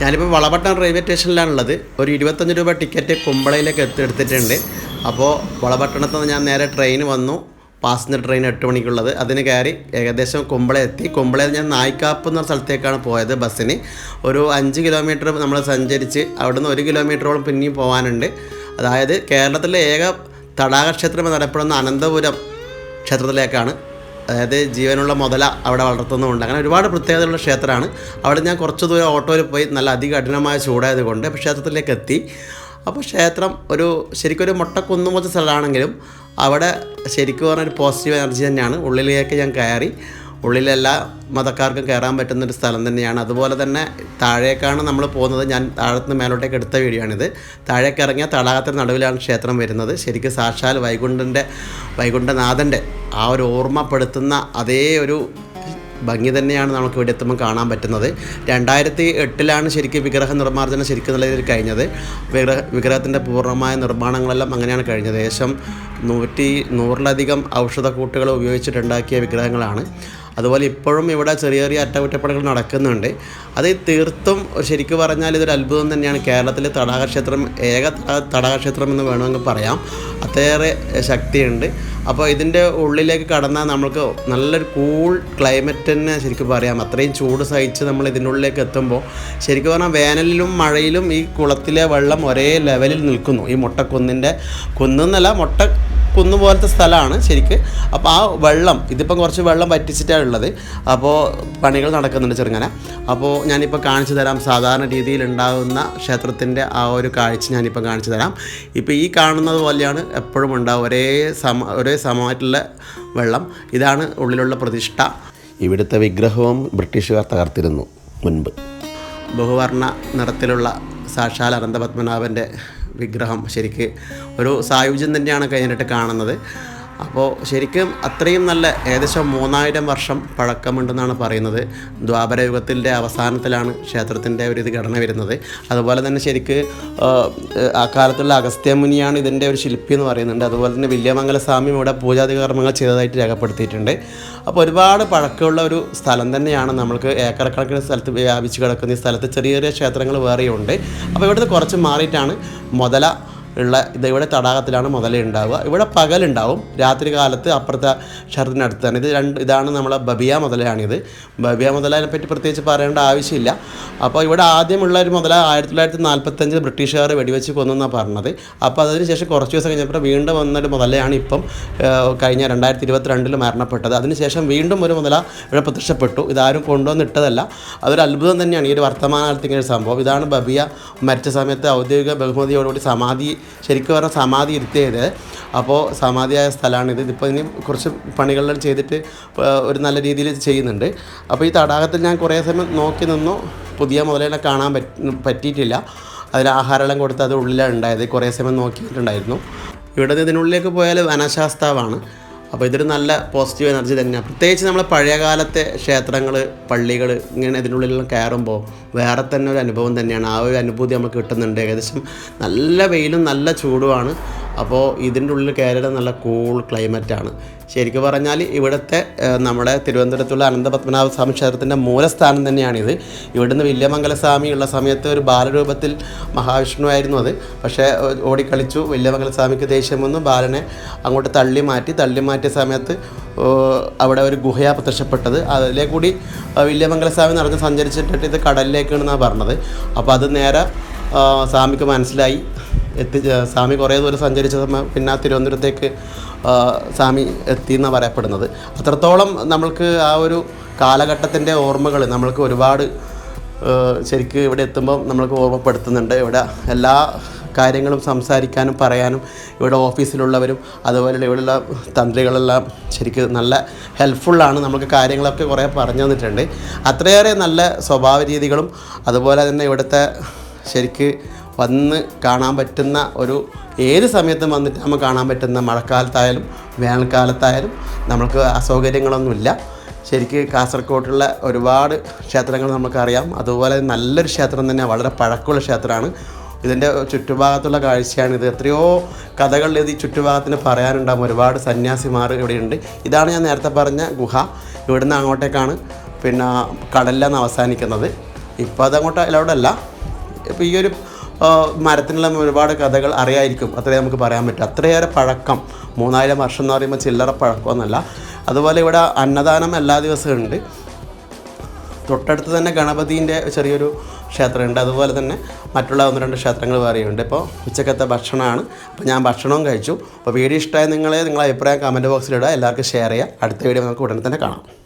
ഞാനിപ്പോൾ വളപട്ടണം റെയിൽവേ സ്റ്റേഷനിലാണുള്ളത്. ഒരു ഇരുപത്തഞ്ച് രൂപ ടിക്കറ്റ് കുമ്പളയിലേക്ക് എത്തി എടുത്തിട്ടുണ്ട്. അപ്പോൾ വളപട്ടണത്ത് നിന്ന് ഞാൻ നേരെ ട്രെയിൻ വന്നു. പാസഞ്ചർ ട്രെയിൻ എട്ട് മണിക്കുള്ളത്. അതിന് കയറി ഏകദേശം കുമ്പള എത്തി. കുമ്പളയിൽ ഞാൻ നായിക്കാപ്പ് എന്ന സ്ഥലത്തേക്കാണ് പോയത് ബസ്സിന്. ഒരു അഞ്ച് കിലോമീറ്റർ നമ്മൾ സഞ്ചരിച്ച് അവിടുന്ന് ഒരു കിലോമീറ്ററോളം പിന്നെയും പോകാനുണ്ട് അതായത് കേരളത്തിലെ ഏക തടാകക്ഷേത്രം എന്നറിയപ്പെടുന്ന അനന്തപുരം ക്ഷേത്രത്തിലേക്കാണ് അതായത് ജീവനുള്ള മുതല അവിടെ വളർത്തുന്നുമുണ്ട്. അങ്ങനെ ഒരുപാട് പ്രത്യേകതയുള്ള ക്ഷേത്രമാണ്. അവിടെ ഞാൻ കുറച്ച് ദൂരം ഓട്ടോയിൽ പോയി നല്ല അതികഠിനമായ ചൂടായത് കൊണ്ട് ക്ഷേത്രത്തിലേക്ക് എത്തി. അപ്പോൾ ക്ഷേത്രം ഒരു ശരിക്കും ഒരു മുട്ടക്കുന്നും വെച്ച സ്ഥലമാണെങ്കിലും അവിടെ ശരിക്കും പറഞ്ഞ ഒരു പോസിറ്റീവ് എനർജി തന്നെയാണ്. ഉള്ളിലേക്ക് ഞാൻ കയറി. ഉള്ളിലെല്ലാ മതക്കാർക്കും കയറാൻ പറ്റുന്ന ഒരു സ്ഥലം തന്നെയാണ്. അതുപോലെ തന്നെ താഴേക്കാണ് നമ്മൾ പോകുന്നത്. ഞാൻ താഴത്തുനിന്ന് മേലോട്ടേക്ക് എടുത്ത വീഡിയോ ആണിത് താഴേക്ക് ഇറങ്ങിയ തടാകത്തിന് നടുവിലാണ് ക്ഷേത്രം വരുന്നത്. ശരിക്കും സാക്ഷാൽ വൈകുണ്ഠന്റെ വൈകുണ്ഠനാഥന്റെ ആ ഒരു ഓർമ്മപ്പെടുത്തുന്ന അതേ ഒരു ഭംഗി തന്നെയാണ് നമുക്ക് ഇവിടെ എത്തുമ്പോൾ കാണാൻ പറ്റുന്നത്. രണ്ടായിരത്തി എട്ടിലാണ് ശരിക്കും വിഗ്രഹ നിർമ്മാർജനം ശരിക്കും നല്ല രീതിയിൽ കഴിഞ്ഞത്. വിഗ്രഹ വിഗ്രഹത്തിന്റെ പൂർണമായ നിർമ്മാണങ്ങളെല്ലാം അങ്ങനെയാണ് കഴിഞ്ഞത്. ഏകദേശം നൂറ്റി നൂറിലധികം ഔഷധക്കൂട്ടുകൾ ഉപയോഗിച്ചിട്ടുണ്ടാക്കിയ വിഗ്രഹങ്ങളാണ്. അതുപോലെ ഇപ്പോഴും ഇവിടെ ചെറിയ ചെറിയ അറ്റകുറ്റപ്പണികൾ നടക്കുന്നുണ്ട്. അത് തീർത്തും ശരിക്കും പറഞ്ഞാൽ ഇതൊരു അത്ഭുതം തന്നെയാണ്. കേരളത്തിലെ തടാകക്ഷേത്രം ഏക തടാ- തടാകക്ഷേത്രം എന്ന് വേണമെങ്കിൽ പറയാം. അത്രയേറെ ശക്തിയുണ്ട്. അപ്പോൾ ഇതിന്റെ ഉള്ളിലേക്ക് കടന്നാൽ നമുക്ക് നല്ലൊരു കൂൾ ക്ലൈമറ്റ് തന്നെ ശരിക്കും പറയാം. അത്രയും ചൂട് സഹിച്ച് നമ്മൾ ഇതിന്റെ ഉള്ളിലേക്ക് എത്തുമ്പോൾ ശരിക്കും പറഞ്ഞാൽ വേനലിലും മഴയിലും ഈ കുളത്തിലെ വെള്ളം ഒരേ ലെവലിൽ നിൽക്കുന്നു. ഈ മുട്ടക്കുന്നിന്റെ കുന്നെന്നല്ല മുട്ട കുന്ന് പോലത്തെ സ്ഥലമാണ് ശരിക്ക്. അപ്പോൾ ആ വെള്ളം ഇതിപ്പം കുറച്ച് വെള്ളം വറ്റിച്ചിട്ടാണ് ഉള്ളത്. അപ്പോൾ പണികൾ നടക്കുന്നുണ്ട് ചെറുങ്ങനെ. അപ്പോൾ ഞാനിപ്പോൾ കാണിച്ചു തരാം. സാധാരണ രീതിയിൽ ഉണ്ടാകുന്ന ക്ഷേത്രത്തിന്റെ ആ ഒരു കാഴ്ച ഞാനിപ്പോൾ കാണിച്ചു തരാം. ഇപ്പോൾ ഈ കാണുന്നത് പോലെയാണ് എപ്പോഴും ഉണ്ടാകും ഒരേ സമ ഒരേ സമമായിട്ടുള്ള വെള്ളം. ഇതാണ് ഉള്ളിലുള്ള പ്രതിഷ്ഠ. ഇവിടുത്തെ വിഗ്രഹവും ബ്രിട്ടീഷുകാർ തകർത്തിരുന്നു മുൻപ്. ബഹുവർണ നിറത്തിലുള്ള സാക്ഷാൽ അനന്തപത്മനാഭന്റെ വിഗ്രഹം ശരിക്ക് ഒരു സായുജ്യം തന്നെയാണ് കഴിഞ്ഞിട്ട് കാണുന്നത്. അപ്പോൾ ശരിക്കും അത്രയും നല്ല ഏകദേശം മൂന്നായിരം വർഷം പഴക്കമുണ്ടെന്നാണ് പറയുന്നത്. ദ്വാപരയുഗത്തിന്റെ അവസാനത്തിലാണ് ക്ഷേത്രത്തിന്റെ ഒരു ഇത് ഘടന വരുന്നത്. അതുപോലെ തന്നെ ശരിക്ക് ആ, കാലത്തുള്ള അഗസ്ത്യമുനിയാണ് ഇതിന്റെ ഒരു ശില്പി എന്ന് പറയുന്നുണ്ട്. അതുപോലെ തന്നെ വില്യമംഗല സ്വാമി ഇവിടെ പൂജാതി കർമ്മങ്ങൾ ചെയ്തതായിട്ട് രേഖപ്പെടുത്തിയിട്ടുണ്ട്. അപ്പോൾ ഒരുപാട് പഴക്കമുള്ള ഒരു സ്ഥലം തന്നെയാണ് നമ്മൾക്ക് ഏക്കറക്കണക്കിന് സ്ഥലത്ത് വ്യാപിച്ച് കിടക്കുന്ന ഈ സ്ഥലത്ത് ചെറിയ ചെറിയ ക്ഷേത്രങ്ങൾ വേറെയുണ്ട്. അപ്പോൾ ഇവിടുന്ന് കുറച്ച് മാറിയിട്ടാണ് മുതല ഉള്ള ഇത് ഇവിടെ തടാകത്തിലാണ് മുതലുണ്ടാവുക ഇവിടെ പകലുണ്ടാവും. രാത്രി കാലത്ത് അപ്പുറത്തെ ക്ഷേത്രത്തിനടുത്ത് തന്നെ. ഇത് രണ്ട് ഇതാണ് നമ്മളെ ബബിയ മുതലയാണിത്. ബബിയ മുതലനെ പറ്റി പ്രത്യേകിച്ച് പറയേണ്ട ആവശ്യമില്ല. അപ്പോൾ ഇവിടെ ആദ്യമുള്ള ഒരു മുതല ആയിരത്തി തൊള്ളായിരത്തി നാൽപ്പത്തഞ്ച് ബ്രിട്ടീഷുകാർ വെടിവെച്ച് കൊന്നെന്നാണ് പറഞ്ഞത്. അപ്പോൾ അതിന് ശേഷം കുറച്ച് ദിവസം കഴിഞ്ഞപ്പോൾ വീണ്ടും വന്നൊരു മുതലയാണ് ഇപ്പം കഴിഞ്ഞ രണ്ടായിരത്തി ഇരുപത്തിരണ്ടിൽ മരണപ്പെട്ടത് അതിനുശേഷം വീണ്ടും ഒരു മുതല ഇവിടെ പ്രത്യക്ഷപ്പെട്ടു. ഇതാരും കൊണ്ടുവന്നിട്ടതല്ല അതൊരു അത്ഭുതം തന്നെയാണ് ഈ ഒരു വർത്തമാനകാലത്ത് ഇങ്ങനെ ഒരു സംഭവം. ഇതാണ് ബബിയ മരിച്ച സമയത്ത് ഔദ്യോഗിക ബഹുമതിയോടുകൂടി സമാധി ശരിക്കും പറഞ്ഞാൽ സമാധി ഇരുത്തിയത്. അപ്പോൾ സമാധിയായ സ്ഥലമാണിത്. ഇതിപ്പോൾ ഇനി കുറച്ച് പണികളെല്ലാം ചെയ്തിട്ട് ഒരു നല്ല രീതിയിൽ ചെയ്യുന്നുണ്ട്. അപ്പോൾ ഈ തടാകത്തിൽ ഞാൻ കുറേ സമയം നോക്കി നിന്നു. പുതിയ മുതലേനെ കാണാൻ പറ്റ പറ്റിയിട്ടില്ല. അതിൽ ആഹാരമെല്ലാം കൊടുത്ത് അത് ഉള്ളിലാണ് ഉണ്ടായത്. കുറേ സമയം നോക്കിയിട്ടുണ്ടായിരുന്നു. ഇവിടെ ഇതിനുള്ളിലേക്ക് പോയാൽ വനശാസ്താവാണ്. അപ്പോൾ ഇതൊരു നല്ല പോസിറ്റീവ് എനർജി തന്നെയാണ് പ്രത്യേകിച്ച് നമ്മൾ പഴയകാലത്തെ ക്ഷേത്രങ്ങൾ പള്ളികൾ ഇങ്ങനെ ഇതിനുള്ളിലെല്ലാം കയറുമ്പോൾ വേറെ തന്നെ ഒരു അനുഭവം തന്നെയാണ്. ആ ഒരു അനുഭൂതി നമുക്ക് കിട്ടുന്നുണ്ട്. ഏകദേശം നല്ല വെയിലും നല്ല ചൂടുമാണ്. അപ്പോൾ ഇതിന്റെ ഉള്ളിൽ കേരളം നല്ല കൂൾ ക്ലൈമറ്റാണ് ശരിക്കും പറഞ്ഞാൽ ഇവിടുത്തെ നമ്മുടെ തിരുവനന്തപുരത്തുള്ള അനന്തപത്മനാഭ സ്വാമി ക്ഷേത്രത്തിന്റെ മൂലസ്ഥാനം തന്നെയാണിത്. ഇവിടുന്ന് വില്യമംഗലസ്വാമി ഉള്ള സമയത്ത് ഒരു ബാലരൂപത്തിൽ മഹാവിഷ്ണു ആയിരുന്നു അത്. പക്ഷേ ഓടിക്കളിച്ചു. വില്യമംഗലസ്വാമിക്ക് ദേഷ്യം വന്നു. ബാലനെ അങ്ങോട്ട് തള്ളി മാറ്റി. തള്ളി മാറ്റിയ സമയത്ത് അവിടെ ഒരു ഗുഹയാണ് പ്രത്യക്ഷപ്പെട്ടത്. അതിലെ കൂടി വില്യമംഗലസ്വാമി സ്വാമി നടന്ന് സഞ്ചരിച്ചിട്ടിട്ട് ഇത് കടലിലേക്കാണെന്നാണ് പറഞ്ഞത്. അപ്പോൾ അത് നേരെ സ്വാമിക്ക് മനസ്സിലായി. എത്തി സ്വാമി കുറേ ദൂരം സഞ്ചരിച്ച സമയം പിന്നെ തിരുവനന്തപുരത്തേക്ക് സ്വാമി എത്തി എന്നാണ് പറയപ്പെടുന്നത്. അത്രത്തോളം നമ്മൾക്ക് ആ ഒരു കാലഘട്ടത്തിന്റെ ഓർമ്മകൾ നമ്മൾക്ക് ഒരുപാട് ശരിക്ക് ഇവിടെ എത്തുമ്പോൾ നമ്മൾക്ക് ഓർമ്മപ്പെടുത്തുന്നുണ്ട്. ഇവിടെ എല്ലാ കാര്യങ്ങളും സംസാരിക്കാനും പറയാനും ഇവിടെ ഓഫീസിലുള്ളവരും അതുപോലെ ഇവിടെയുള്ള തന്ത്രികളെല്ലാം ശരിക്കും നല്ല ഹെൽപ്ഫുള്ളാണ്. നമുക്ക് കാര്യങ്ങളൊക്കെ കുറേ പറഞ്ഞു തന്നിട്ടുണ്ട്. അത്രയേറെ നല്ല സ്വഭാവ രീതികളും അതുപോലെ തന്നെ ഇവിടുത്തെ ശരിക്ക് വന്ന് കാണാൻ പറ്റുന്ന ഒരു ഏത് സമയത്തും വന്നിട്ട് നമുക്ക് കാണാൻ പറ്റുന്ന മഴക്കാലത്തായാലും വേനൽക്കാലത്തായാലും നമുക്ക് അസൗകര്യങ്ങളൊന്നുമില്ല. ശരിക്ക് കാസർഗോട്ടുള്ള ഒരുപാട് ക്ഷേത്രങ്ങൾ നമുക്കറിയാം. അതുപോലെ നല്ലൊരു ക്ഷേത്രം തന്നെ വളരെ പഴക്കമുള്ള ക്ഷേത്രമാണ്. ഇതിന്റെ ചുറ്റുഭാഗത്തുള്ള കാഴ്ചയാണ് ഇത്. എത്രയോ കഥകൾ ഇത് ചുറ്റുഭാഗത്തിന് പറയാനുണ്ടാകും ഒരുപാട് സന്യാസിമാർ ഇവിടെയുണ്ട്. ഇതാണ് ഞാൻ നേരത്തെ പറഞ്ഞ ഗുഹ. ഇവിടുന്ന് അങ്ങോട്ടേക്കാണ് പിന്നെ കടലിലാണ് അവസാനിക്കുന്നത്. ഇപ്പോൾ അതങ്ങോട്ട് അല്ല. ഇപ്പോൾ ഈ ഒരു മരത്തിനുള്ള ഒരുപാട് കഥകൾ അറിയായിരിക്കും. അത്രേ നമുക്ക് പറയാൻ പറ്റും. അത്രയേറെ പഴക്കം. മൂന്നായിരം വർഷം എന്ന് പറയുമ്പോൾ ചില്ലറ പഴക്കമൊന്നുമല്ല അതുപോലെ ഇവിടെ അന്നദാനം എല്ലാ ദിവസവും ഉണ്ട് തൊട്ടടുത്ത് തന്നെ ഗണപതിന്റെ ചെറിയൊരു ക്ഷേത്രമുണ്ട്. അതുപോലെ തന്നെ മറ്റുള്ള ഒന്ന് രണ്ട് ക്ഷേത്രങ്ങൾ വേറെയുണ്ട്. ഇപ്പോൾ ഉച്ചക്കത്തെ ഭക്ഷണമാണ്. അപ്പോൾ ഞാൻ ഭക്ഷണവും കഴിച്ചു. അപ്പോൾ വീഡിയോ ഇഷ്ടമായ നിങ്ങളെ നിങ്ങളെ അഭിപ്രായം കമന്റ് ബോക്സിലിടുക എല്ലാവർക്കും ഷെയർ ചെയ്യുക. അടുത്ത വീഡിയോ നമുക്ക് ഉടനെ തന്നെ കാണാം.